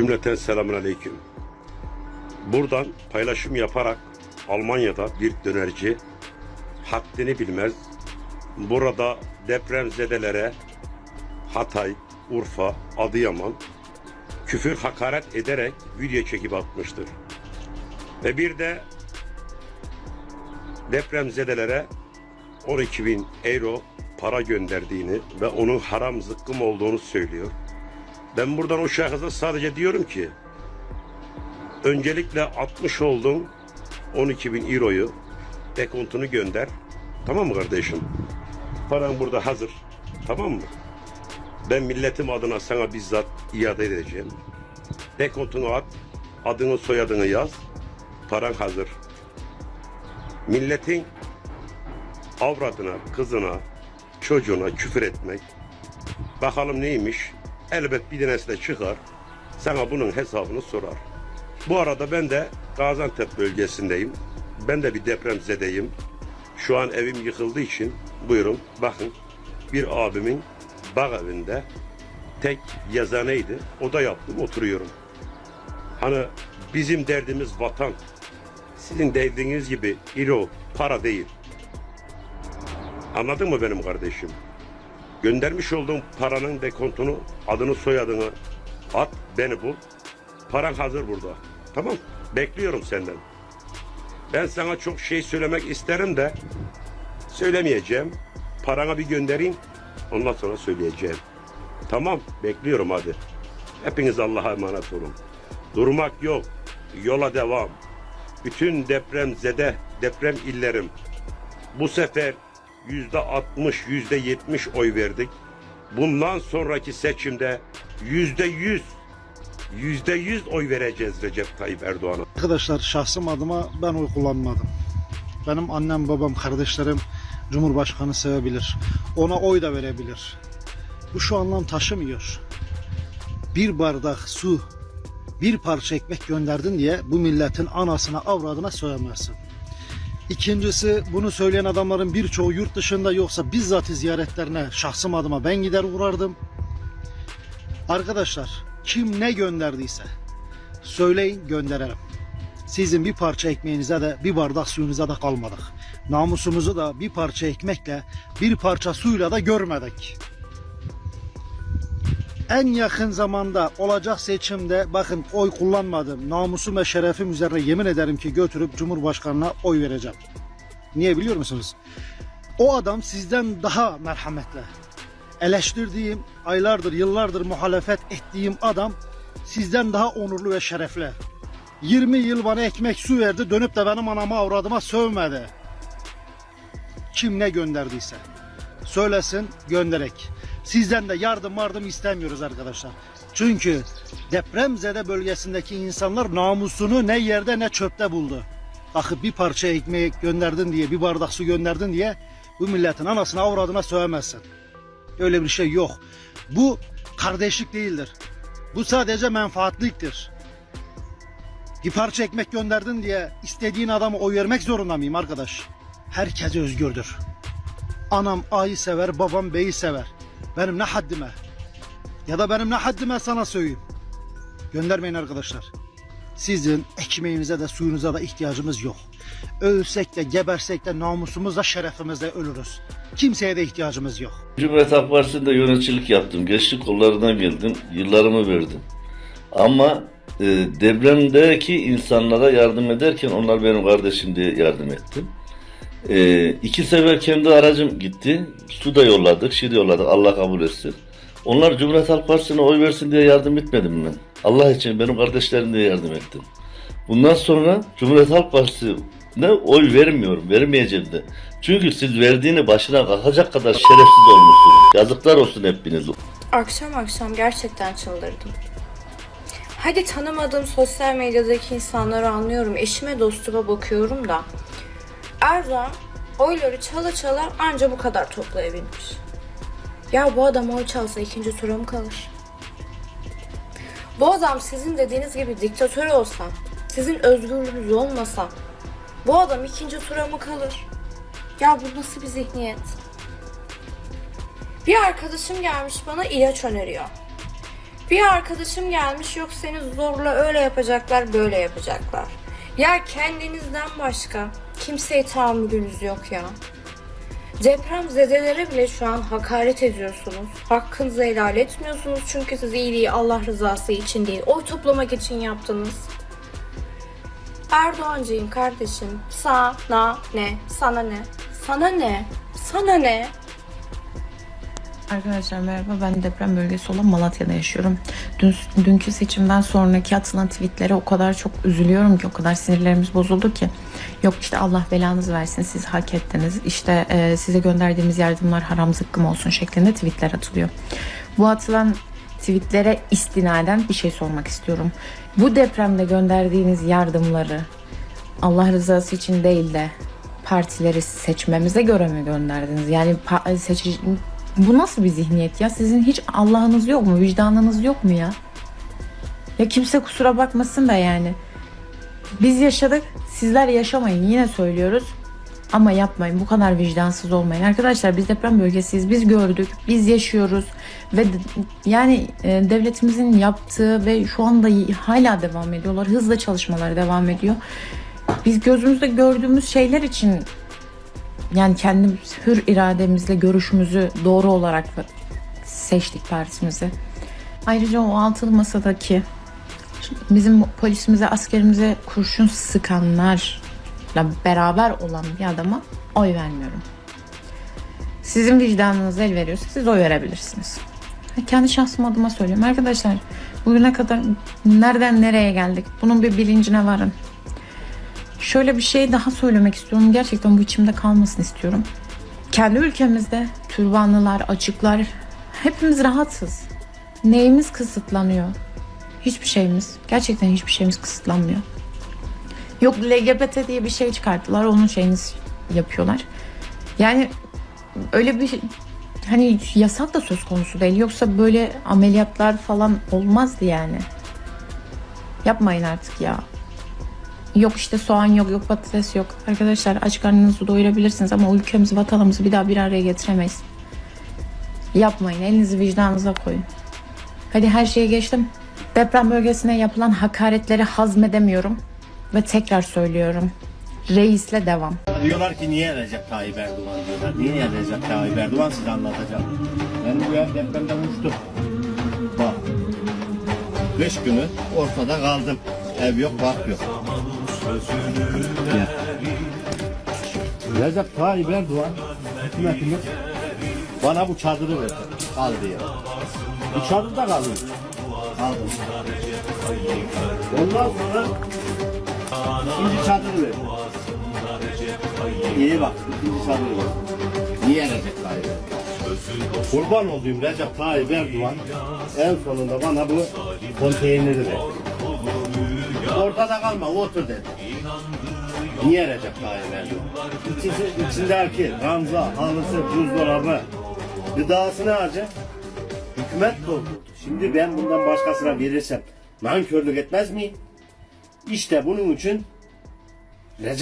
Cümleten selamun aleyküm. Buradan paylaşım yaparak Almanya'da bir dönerci haddini bilmez. Burada depremzedelere Hatay, Urfa, Adıyaman küfür hakaret ederek video çekip atmıştır. Ve bir de depremzedelere 12 bin euro para gönderdiğini ve onun haram zıkkım olduğunu söylüyor. Ben buradan o şahısa sadece diyorum ki öncelikle 60 oldun 12 bin euroyu dekontunu gönder. Tamam mı kardeşim? Paran burada hazır. Tamam mı? Ben milletim adına sana bizzat iade edeceğim. Dekontunu at. Adını soyadını yaz. Paran hazır. Milletin avradına, kızına, çocuğuna küfür etmek. Bakalım neymiş? Elbet bir tanesi de çıkar. Sana bunun hesabını sorar. Bu arada ben de Gaziantep bölgesindeyim. Ben de bir depremzedeyim. Şu an evim yıkıldığı için buyurun bakın bir abimin bağ evinde tek yazaneydi. Oda yaptım oturuyorum. Hani bizim derdimiz vatan. Sizin dediğiniz gibi ilo para değil. Anladın mı benim kardeşim? Göndermiş olduğum paranın dekontunu, adını soyadını at, beni bul. Paran hazır burada. Tamam? Bekliyorum senden. Ben sana çok şey söylemek isterim de söylemeyeceğim. Parana bir göndereyim. Ondan sonra söyleyeceğim. Tamam, bekliyorum hadi. Hepiniz Allah'a emanet olun. Durmak yok. Yola devam. Bütün depremzede, deprem illerim. Bu sefer yüzde 60, yüzde 70 oy verdik. Bundan sonraki seçimde yüzde 100, yüzde 100 oy vereceğiz Recep Tayyip Erdoğan'a. Arkadaşlar şahsım adıma ben oy kullanmadım. Benim annem, babam, kardeşlerim Cumhurbaşkanı sevebilir. Ona oy da verebilir. Bu şu anlam taşımıyor. Bir bardak su, bir parça ekmek gönderdin diye bu milletin anasına, avradına söylemezsin. İkincisi bunu söyleyen adamların birçoğu yurt dışında yoksa bizzat ziyaretlerine şahsım adıma ben gider uğrardım. Arkadaşlar kim ne gönderdiyse söyleyin gönderelim. Sizin bir parça ekmeğinize de bir bardak suyunuza da kalmadık. Namusumuzu da bir parça ekmekle bir parça suyla da görmedik. En yakın zamanda olacak seçimde bakın oy kullanmadım. Namusum ve şerefim üzerine yemin ederim ki götürüp Cumhurbaşkanına oy vereceğim. Niye biliyor musunuz? O adam sizden daha merhametli. Eleştirdiğim, aylardır, yıllardır muhalefet ettiğim adam sizden daha onurlu ve şerefli. 20 yıl bana ekmek su verdi, dönüp de benim anama avradıma sövmedi. Kim ne gönderdiyse. Söylesin, gönderek. Sizden de yardım yardım istemiyoruz arkadaşlar. Çünkü depremzede bölgesindeki insanlar namusunu ne yerde ne çöpte buldu. Bakın bir parça ekmeği gönderdin diye, bir bardak su gönderdin diye bu milletin anasına avradına sövemezsin. Öyle bir şey yok. Bu kardeşlik değildir. Bu sadece menfaatliktir. Bir parça ekmek gönderdin diye istediğin adama oy vermek zorunda mıyım arkadaş? Herkes özgürdür. Anam A'yı sever, babam B'yi sever. Benim ne haddime? Ya da benim ne haddime sana söyleyeyim. Göndermeyin arkadaşlar. Sizin ekmeğinize de suyunuza da ihtiyacımız yok. Ölsek de gebersek de namusumuzla şerefimizle ölürüz. Kimseye de ihtiyacımız yok. Cumhuriyet Halk Partisi'nde yöneticilik yaptım. Gençlik kollarına girdim. Yıllarımı verdim. Ama e, depremdeki insanlara yardım ederken onlar benim kardeşim diye yardım ettim. E, iki sefer kendi aracım gitti. Su da yolladık, de yolladık. Allah kabul etsin. Onlar Cumhuriyet Halk Partisi'ne oy versin diye yardım etmedim ben. Allah için benim kardeşlerim diye yardım ettim. Bundan sonra Cumhuriyet Halk Partisi'ne oy vermiyorum, vermeyeceğim de. Çünkü siz verdiğini başına kalkacak kadar şerefsiz olmuşsunuz. Yazıklar olsun hepiniz. Akşam akşam gerçekten çıldırdım. Hadi tanımadığım sosyal medyadaki insanları anlıyorum. Eşime dostuma bakıyorum da. Erdoğan oyları çala çala anca bu kadar toplayabilmiş. Ya bu adam oy çalsa ikinci tura mı kalır? Bu adam sizin dediğiniz gibi diktatör olsa, sizin özgürlüğünüz olmasa, bu adam ikinci tura mı kalır? Ya bu nasıl bir zihniyet? Bir arkadaşım gelmiş bana ilaç öneriyor. Bir arkadaşım gelmiş yok seni zorla öyle yapacaklar böyle yapacaklar. Ya kendinizden başka kimseye tahammülünüz yok ya. Deprem zedelere bile şu an hakaret ediyorsunuz. Hakkınızı helal etmiyorsunuz çünkü siz iyiliği Allah rızası için değil, oy toplamak için yaptınız. Erdoğancıyım kardeşim. Sana ne? Sana ne? Sana ne? Sana ne? Arkadaşlar merhaba ben deprem bölgesi olan Malatya'da yaşıyorum. Dün, dünkü seçimden sonraki atılan tweetlere o kadar çok üzülüyorum ki o kadar sinirlerimiz bozuldu ki. Yok işte Allah belanızı versin siz hak ettiniz. İşte e, size gönderdiğimiz yardımlar haram zıkkım olsun şeklinde tweetler atılıyor. Bu atılan tweetlere istinaden bir şey sormak istiyorum. Bu depremde gönderdiğiniz yardımları Allah rızası için değil de partileri seçmemize göre mi gönderdiniz? Yani seçici... bu nasıl bir zihniyet ya? Sizin hiç Allah'ınız yok mu? Vicdanınız yok mu ya? Ya kimse kusura bakmasın da yani. Biz yaşadık, sizler yaşamayın. Yine söylüyoruz. Ama yapmayın. Bu kadar vicdansız olmayın. Arkadaşlar biz deprem bölgesiyiz. Biz gördük. Biz yaşıyoruz. Ve yani e, devletimizin yaptığı ve şu anda hala devam ediyorlar. Hızla çalışmalar devam ediyor. Biz gözümüzde gördüğümüz şeyler için yani kendi hür irademizle görüşümüzü doğru olarak seçtik partimizi. Ayrıca o altılı masadaki bizim polisimize, askerimize kurşun sıkanlarla beraber olan bir adama oy vermiyorum. Sizin vicdanınız el veriyorsa siz oy verebilirsiniz. Kendi şahsım adıma söylüyorum. Arkadaşlar bugüne kadar nereden nereye geldik? Bunun bir bilincine varın. Şöyle bir şey daha söylemek istiyorum. Gerçekten bu içimde kalmasını istiyorum. Kendi ülkemizde türbanlılar, açıklar hepimiz rahatsız. Neyimiz kısıtlanıyor? Hiçbir şeyimiz. Gerçekten hiçbir şeyimiz kısıtlanmıyor. Yok LGBT diye bir şey çıkarttılar. Onun şeyini yapıyorlar. Yani öyle bir hani yasak da söz konusu değil. Yoksa böyle ameliyatlar falan olmazdı yani. Yapmayın artık ya. Yok işte soğan yok, yok patates yok. Arkadaşlar aç karnınızı doyurabilirsiniz ama ülkemizi, vatanımızı bir daha bir araya getiremeyiz. Yapmayın, elinizi vicdanınıza koyun. Hadi her şeye geçtim. Deprem bölgesine yapılan hakaretleri hazmedemiyorum. Ve tekrar söylüyorum. Reisle devam. Diyorlar ki niye Recep Tayyip Erdoğan diyorlar. Niye Recep Tayyip Erdoğan size anlatacağım. Ben bu ev depremden uçtum. Bak. Beş günü ortada kaldım. Ev yok, bak yok. Recep Tayyip Erdoğan hükümetimiz bana bu çadırı verdi. Al diye. Bu çadırda kaldım. Aldım. Ondan sonra ikinci çadırı verdi. İyi bak, ikinci çadırı verdi. Niye Recep Tayyip Erdoğan? Kurban olduğum Recep Tayyip Erdoğan en sonunda bana bu konteyneri verdi. Ortada kalma, otur dedi. Niye Recep Tayyip Erdoğan? İçisi, içindeki ranza, halısı, buzdolabı, gıdasını harca. Hükümet doldurdu. Şimdi ben bundan başkasına verirsem nankörlük etmez miyim? İşte bunun için Recep